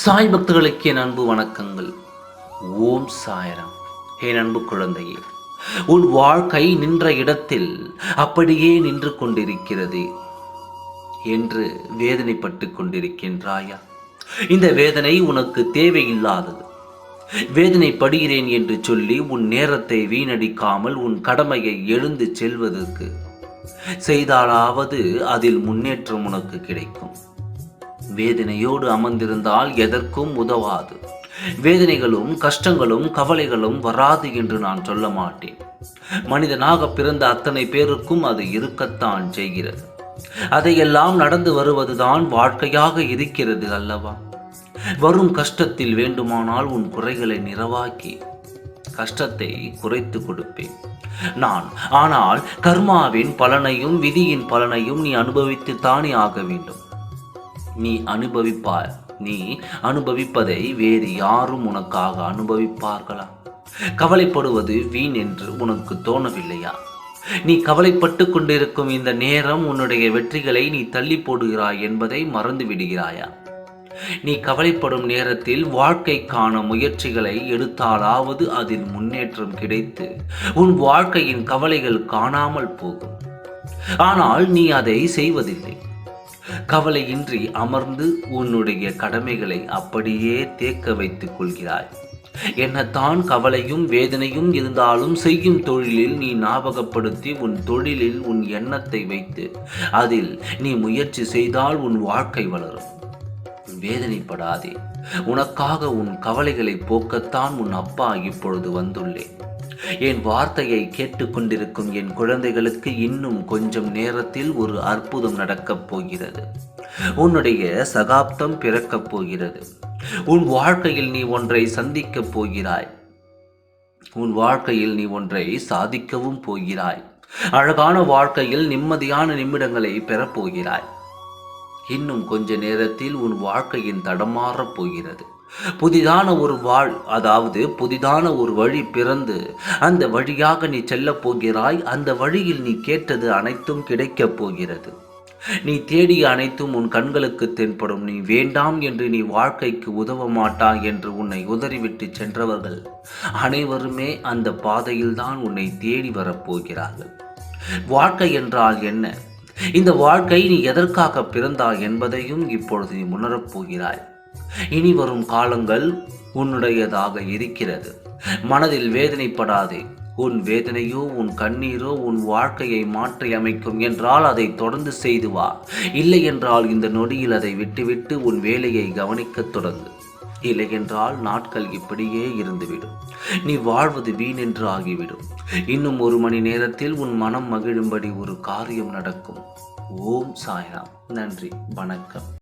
சாய் பக்தர்களுக்கு என் அன்பு வணக்கங்கள். ஓம் சாயராம். என் அன்பு குழந்தையே உன் வாழ்க்கை நின்ற இடத்தில் அப்படியே நின்று கொண்டிருக்கிறது. என்று வேதனைப்பட்டு கொண்டிருக்கின்றாயா? இந்த வேதனை உனக்கு தேவையில்லாதது. வேதனைப்படுகிறேன் என்று சொல்லி உன் நேரத்தை வீணடிக்காமல் உன் கடமையை எழுந்து செல்வதற்கு செய்தாலாவது அதில் முன்னேற்றம் உனக்கு கிடைக்கும். வேதனையோடு அமர்ந்திருந்தால் எதற்கும் உதவாது. வேதனைகளும் கஷ்டங்களும் கவலைகளும் வராது என்று நான் சொல்ல மாட்டேன். மனிதனாக பிறந்த அத்தனை பேருக்கும் அது இருக்கத்தான் செய்கிறது. அதையெல்லாம் நடந்து வருவதுதான் வாழ்க்கையாக இருக்கிறது அல்லவா? வரும் கஷ்டத்தில் வேண்டுமானால் உன் குறைகளை நிறவாக்கி கஷ்டத்தை குறைத்து கொடுப்பேன். நான் ஆனால் கர்மாவின் பலனையும் விதியின் பலனையும் நீ அனுபவித்து தானே ஆக வேண்டும். நீ அனுபவிப்பா நீ அனுபவிப்பதை வேறு யாரும் உனக்காக அனுபவிப்பார்களா? கவலைப்படுவது வீண் என்று உனக்கு தோணவில்லையா? நீ கவலைப்பட்டு கொண்டிருக்கும் இந்த நேரம் உன்னுடைய வெற்றிகளை நீ தள்ளி போடுகிறாய் என்பதை மறந்து விடுகிறாயா நீ கவலைப்படும் நேரத்தில் வாழ்க்கைக்கான முயற்சிகளை எடுத்தாலாவது அதில் முன்னேற்றம் கிடைத்து உன் வாழ்க்கையின் கவலைகள் காணாமல் போகும். ஆனால் நீ அதை செய்வதில்லை. கவலையின்றி அமர்ந்து உன்னுடைய கடமைகளை அப்படியே தேக்க வைத்துக் கொள்கிறாய். என்னத்தான் கவலையும் வேதனையும் இருந்தாலும் செய்யும் தொழிலில் நீ ஞாபகப்படுத்தி உன் தொழிலில் உன் எண்ணத்தை வைத்து அதில் நீ முயற்சி செய்தால் உன் வாழ்க்கை வளரும். வேதனைப்படாதே. உனக்காக உன் கவலைகளை போக்கத்தான் உன் அப்பா இப்பொழுது வந்துள்ளேன் என் வார்த்தையை கேட்டுக்கொண்டிருக்கும் என் குழந்தைகளுக்கு இன்னும் கொஞ்சம் நேரத்தில் ஒரு அற்புதம் நடக்கப் போகிறது. உன்னுடைய சகாப்தம் பிறக்கப் போகிறது. உன் வாழ்க்கையில் நீ ஒன்றை சந்திக்கப் போகிறாய். உன் வாழ்க்கையில் நீ ஒன்றை சாதிக்கவும் போகிறாய். அழகான வாழ்க்கையில் நிம்மதியான நிமிடங்களை பெறப்போகிறாய் இன்னும் கொஞ்ச நேரத்தில் உன் வாழ்க்கையின் தடமாறப் போகிறது. புதிதான ஒரு வாழ் அதாவது புதிதான ஒரு வழி பிறந்து அந்த வழியாக நீ செல்லப் போகிறாய் அந்த வழியில் நீ கேட்டது அனைத்தும் கிடைக்கப் போகிறது. நீ தேடிய அனைத்தும் உன் கண்களுக்கு தென்படும். நீ வேண்டாம் என்று நீ வாழ்க்கைக்கு உதவ மாட்டாய் என்று உன்னை உதறிவிட்டு சென்றவர்கள் அனைவருமே அந்த பாதையில்தான் உன்னை தேடி வரப்போகிறார்கள் வாழ்க்கை என்றால் என்ன? இந்த வாழ்க்கை நீ எதற்காக பிறந்தாய் என்பதையும் இப்பொழுது நீ உணரப் போகிறாய். இனி வரும் காலங்கள் உன்னுடையதாக இருக்கிறது. மனதில் வேதனைப்படாதே. உன் வேதனையோ உன் கண்ணீரோ உன் வாழ்க்கையை மாற்றி அமைக்கும் என்றால் அதை தொடர்ந்து செய்து வா. இல்லை என்றால் இந்த நொடியில் அதை விட்டுவிட்டு உன் வேலையை கவனிக்கத் தொடங்கு. இல்லை என்றால் நாட்கள் இப்படியே இருந்துவிடும். நீ வாழ்வது வீணென்று ஆகிவிடும். இன்னும் ஒரு மணி நேரத்தில் உன் மனம் மகிழும்படி ஒரு காரியம் நடக்கும். ஓம் சாய்ராம். நன்றி. வணக்கம்.